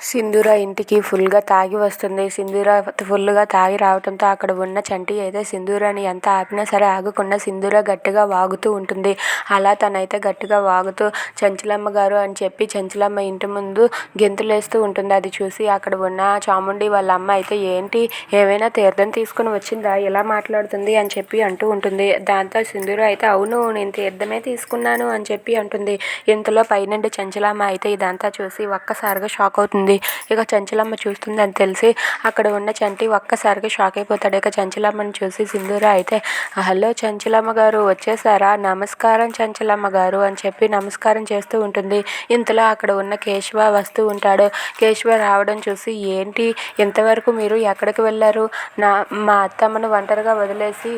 సింధూర ఇంటికి ఫుల్గా తాగి వస్తుంది. సింధూర ఫుల్గా తాగి రావడంతో అక్కడ ఉన్న చంటి అయితే సింధూరాని ఎంత ఆపినా సరే ఆగకుండా సింధూర గట్టిగా వాగుతూ ఉంటుంది. అలా తనైతే గట్టిగా వాగుతూ చంచలమ్మ గారు అని చెప్పి చెంచలమ్మ ఇంటి ముందు గెంతులేస్తూ ఉంటుంది. అది చూసి అక్కడ ఉన్న చాముండి వాళ్ళ అమ్మ అయితే ఏంటి? ఏమైనా తీర్థం తీసుకుని వచ్చిందా? ఎలా మాట్లాడుతుంది? అని చెప్పి అంటూ ఉంటుంది. దాంతో సింధూర అయితే అవును నేను తీర్థమే తీసుకున్నాను అని చెప్పి అంటుంది. ఇంతలో పైనుండి చంచలమ్మ అయితే ఇదంతా చూసి ఒక్కసారిగా షాక్ అవుతుంది. ఇక చంచలమ్మ చూస్తుంది అని తెలిసి అక్కడ ఉన్న చంటి ఒక్కసారిగా షాక్ అయిపోతాడు. ఇక చంచలమ్మని చూసి సింధూర అయితే హలో చంచలమ్మ గారు వచ్చేసారా? నమస్కారం చంచలమ్మ గారు అని చెప్పి నమస్కారం చేస్తూ ఉంటుంది. ఇంతలో అక్కడ ఉన్న కేశవ వస్తూ ఉంటాడు. కేశవ రావడం చూసి ఏంటి? ఇంతవరకు మీరు ఎక్కడికి వెళ్ళారు? నా మా అత్తమ్మను ఒంటరిగా వదిలేసి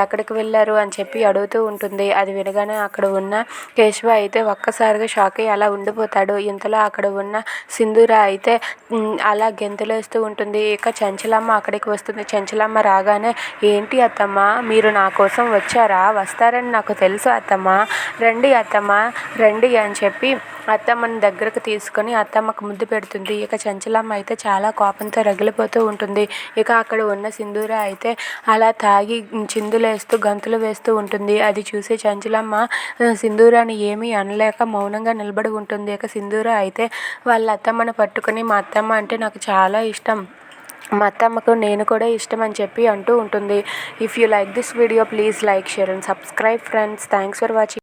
ఎక్కడికి వెళ్ళారు? అని చెప్పి అడుగుతూ ఉంటుంది. అది వినగానే అక్కడ ఉన్న కేశవ అయితే ఒక్కసారిగా షాక్ అయ్యి అలా ఉండిపోతాడు. ఇంతలో అక్కడ ఉన్న సింధూర అయితే అలా గెంతులేస్తూ ఉంటుంది. ఇక చంచలమ్మ అక్కడికి వస్తుంది. చంచలమ్మ రాగానే ఏంటి అత్తమ్మ మీరు నా కోసం వచ్చారా? వస్తారని నాకు తెలుసు అత్తమ్మ. రండి అత్తమ్మ రండి అని చెప్పి అత్తమ్మని దగ్గరకు తీసుకొని అత్తమ్మకు ముద్దు పెడుతుంది. ఇక చంచలమ్మ అయితే చాలా కోపంతో రగిలిపోతూ ఉంటుంది. ఇక అక్కడ ఉన్న సింధూర అయితే అలా తాగి చిందులేస్తూ గంతులు వేస్తూ ఉంటుంది. అది చూసి చంచలమ్మ సింధూరాని ఏమీ అనలేక మౌనంగా నిలబడి ఉంటుంది. ఇక సింధూర అయితే వాళ్ళ అత్తమ్మను పట్టుకుని మా అత్తమ్మ అంటే నాకు చాలా ఇష్టం. మా అత్తమ్మకు నేను కూడా ఇష్టం అని చెప్పి అంటూ ఉంటుంది. If you like this video please like share and subscribe friends thanks for watching